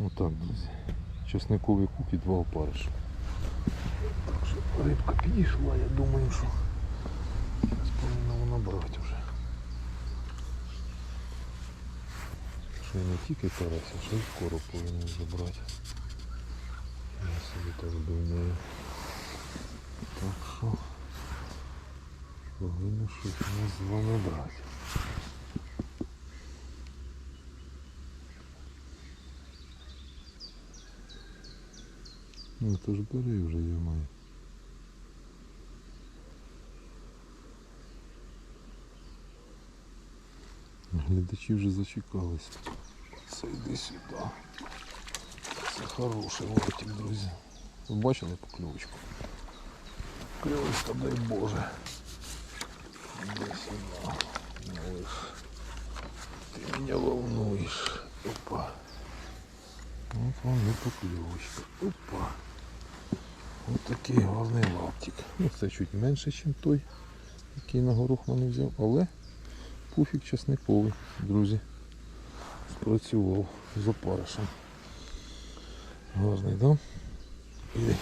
Отак, друзі. Чесниковий кук і два опариша. Так що рибка підійшла, я думаю, що зараз повинна вона брати вже. Що не тільки карась, а ще й короб повинен забрати. Я собі так думаю. Так що повинно щось нас з вами брати. Ну то ж бери вже я маю. Глядачі вже зачекались. Це йди сюди. Це хороший лотик, друзі. Ви бачили покльовочку? Кльовочка, дай Боже. Іди сюди. Малыш. Ти мене волнуєш. Опа. Вот вам і покльовочка. Опа. Ось такий головний лаптик. Ну, це чуть менше, ніж той, який на горох мене взяв, але пуфік часниковий, друзі. Спрацював з опаришем. Гарний, да? Іди.